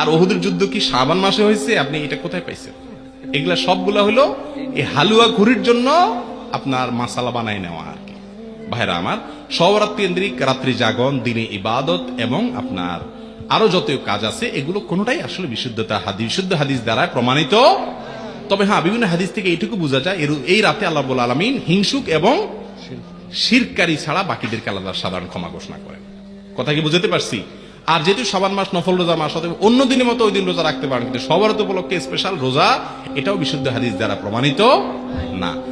আর ওহুদের যুদ্ধ কি শ্রাবণ মাসে হয়েছে? আপনি এটা কোথায় পাইছেন? এগুলা সবগুলা হলো এই হালুয়া ঘুরির জন্য আপনার মাসালা বানাই নেওয়া আর কি। ভাইরা আমার সবরাত কেন্দ্রিক, রাত্রি জাগরণ, দিনে ইবাদত এবং আপনার আরও যত কাজ আছে, এগুলো কোনোটাই আসলে বিশুদ্ধতা হাদিস, বিশুদ্ধ হাদিস দ্বারা প্রমাণিত। তবে হ্যাঁ বিভিন্ন হাদিস থেকে এইটুকু বোঝা যায় এই রাতে আল্লাহ আলমিন হিংসুক এবং শিরকারী ছাড়া বাকিদেরকে আলাদা সাধারণ ক্ষমা ঘোষণা করেন। কথা কি বুঝতে পারছি? আর যেহেতু সাবান মাস, নফল রোজা মাস, অতএব অন্য দিনের মতো ওই দিন রোজা রাখতে পারেন। কিন্তু সবার উপলক্ষে স্পেশাল রোজা, এটাও বিশুদ্ধ হাদিস দ্বারা প্রমাণিত না।